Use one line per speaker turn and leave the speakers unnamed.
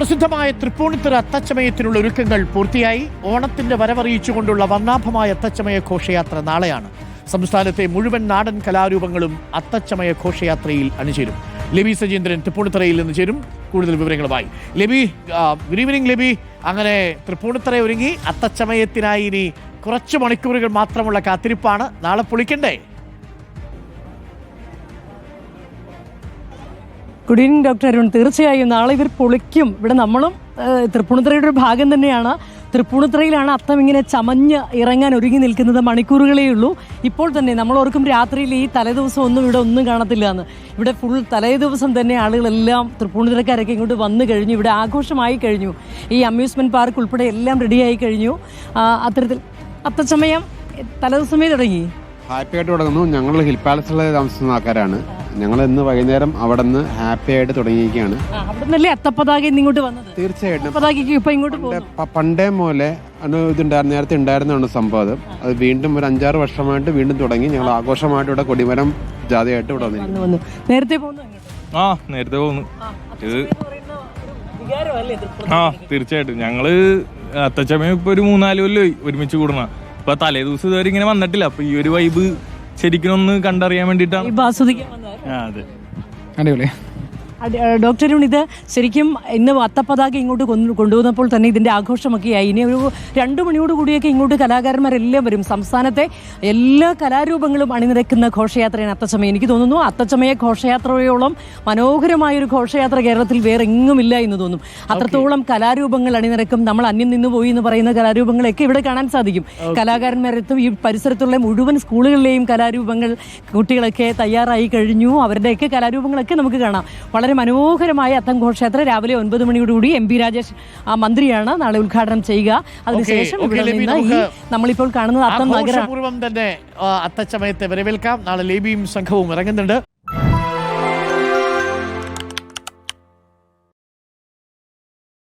പ്രസിദ്ധമായ തൃപ്പൂണിത്തുറ അത്തച്ചമയത്തിനുള്ള ഒരുക്കങ്ങൾ പൂർത്തിയായി. ഓണത്തിന്റെ വരവറിയിച്ചുകൊണ്ടുള്ള വർണാഭമായ അത്തച്ചമയ ഘോഷയാത്ര നാളെയാണ്. സംസ്ഥാനത്തെ മുഴുവൻ നാടൻ കലാരൂപങ്ങളും അത്തച്ചമയ ഘോഷയാത്രയിൽ അണിചേരും. ലബി സജീന്ദ്രൻ തൃപ്പൂണിത്തുറയിൽ നിന്ന് ചേരും. കൂടുതൽ വിവരങ്ങളുമായി ലബി ഗുഡ് ഈവനിങ് ലബി. അങ്ങനെ തൃപ്പൂണിത്തുറ ഒരുങ്ങി. അത്തച്ചമയത്തിനായി ഇനി കുറച്ച് മണിക്കൂറുകൾ മാത്രമുള്ള കാത്തിരിപ്പാണ്. നാളെ പൊളിക്കണ്ടേ?
ഗുഡ് ഈവനിങ് ഡോക്ടർ അരുൺ തീർച്ചയായും നാളെ ഇവർ പൊളിക്കും. ഇവിടെ നമ്മളും തൃപ്പൂണിത്തുറയുടെ ഒരു ഭാഗം തന്നെയാണ്. തൃപ്പൂണിത്തുറയിലാണ് അത്തം ഇങ്ങനെ ചമഞ്ഞ് ഇറങ്ങാൻ ഒരുങ്ങി നിൽക്കുന്നത് മണിക്കൂറുകളേ ഉള്ളൂ. ഇപ്പോൾ തന്നെ നമ്മൾ ഓർക്കും രാത്രിയിൽ ഈ തലേദിവസം ഒന്നും ഇവിടെ ഒന്നും കാണത്തില്ല എന്ന് ഇവിടെ ഫുൾ തലേദിവസം തന്നെ ആളുകളെല്ലാം തൃപ്പൂണിത്തുറക്കാരൊക്കെ ഇങ്ങോട്ട് വന്നു കഴിഞ്ഞു. ഇവിടെ ആഘോഷമായി കഴിഞ്ഞു. ഈ അമ്യൂസ്മെന്റ് പാർക്ക് ഉൾപ്പെടെ എല്ലാം റെഡിയായി കഴിഞ്ഞു. അത്തരത്തിൽ അത്തച്ചമയം തലേദിവസമേ തുടങ്ങി.
ഹാപ്പിയായിട്ട് തുടങ്ങുന്നു ഞങ്ങൾ ഹിൽ പാലസിൽ താമസിക്കുന്ന ആൾക്കാരാണ്. ഞങ്ങൾ ഇന്ന് വൈകുന്നേരം അവിടെ നിന്ന് ഹാപ്പി ആയിട്ട് തുടങ്ങിയിരിക്കുകയാണ്.
അത്തപ്പതാക ഇങ്ങോട്ട് വന്നത്?
തീർച്ചയായിട്ടും.
അത്തപ്പതാകയ്ക്ക് ഇപ്പൊ ഇങ്ങോട്ട്
പണ്ടേ- മോലെ പോലെ ഇതുണ്ടായിരുന്നു നേരത്തെ ഉണ്ടായിരുന്നതാണ് സംഭവം അത്. അത് വീണ്ടും ഒരു അഞ്ചാറ് വർഷമായിട്ട് വീണ്ടും തുടങ്ങി. ഞങ്ങൾ ആഘോഷമായിട്ട് ഇവിടെ കൊടിമരം ജാതിയായിട്ട് ഇവിടെ
വന്നു നേരത്തെ പോകുന്നു അങ്ങോട്ട്?
ആ നേരത്തെ പോകുന്നു. ഇത്
പറയുന്ന ഒരു വികാരമല്ലേ
ആ തീർച്ചയായിട്ടും. ഞങ്ങൾ അത്തച്ചമയം ഇപ്പൊ ഒരു മൂന്നാൽ കൊല്ലമായി ഒരുമിച്ച് കൂടണ ഇപ്പൊ തലേ ദിവസം ഇതുവരെ ഇങ്ങനെ വന്നിട്ടില്ല. അപ്പൊ ഈ ഒരു വൈബ് ശരിക്കും ഒന്ന് കണ്ടറിയാൻ വേണ്ടിയിട്ടാണ്.
അടിപൊളി.
ഡോക്ടറും ഇത് ശരിക്കും ഇന്ന് അത്തപ്പതാക ഇങ്ങോട്ട് കൊണ്ടു- കൊണ്ടുവന്നപ്പോൾ തന്നെ ഇതിന്റെ ആഘോഷമൊക്കെ ആയി ഇനി ഒരു രണ്ടു മണിയോട് കൂടിയൊക്കെ ഇങ്ങോട്ട് കലാകാരന്മാരെല്ലാം വരും. സംസ്ഥാനത്തെ എല്ലാ കലാരൂപങ്ങളും അണിനിരക്കുന്ന ഘോഷയാത്രയാണ് അത്തച്ചമയം. എനിക്ക് തോന്നുന്നു അത്തച്ചമയ ഘോഷയാത്രയോളം മനോഹരമായ ഒരു ഘോഷയാത്ര കേരളത്തിൽ വേറെ എങ്ങുമില്ല എന്ന് തോന്നും. അത്രത്തോളം കലാരൂപങ്ങൾ അണിനിരക്കും. നമ്മൾ അന്യം നിന്ന് പോയി എന്ന് പറയുന്ന കലാരൂപങ്ങളൊക്കെ ഇവിടെ കാണാൻ സാധിക്കും. കലാകാരന്മാരെത്തും ഈ പരിസരത്തുള്ള മുഴുവൻ സ്കൂളുകളിലെയും കലാരൂപങ്ങൾ കുട്ടികളൊക്കെ തയ്യാറായി കഴിഞ്ഞു. അവരുടെയൊക്കെ കലാരൂപങ്ങളൊക്കെ നമുക്ക് കാണാം. വളരെ മനോഹരമായ അത്തം ഘോഷയാത്ര രാവിലെ ഒൻപത് മണിയോടുകൂടി എം പി രാജേഷ് ആ മന്ത്രിയാണ് നാളെ ഉദ്ഘാടനം ചെയ്യുക. അതിനുശേഷം ഇവിടെ
ലബി,
നിന്ന് ഈ നമ്മളിപ്പോൾ കാണുന്നത് അത്തം നഗരം
തന്നെ അത്തച്ചമയത്തെ വരവേൽക്കാം. നാളെ ലേബിയും സംഘവും ഇറങ്ങുന്നുണ്ട്.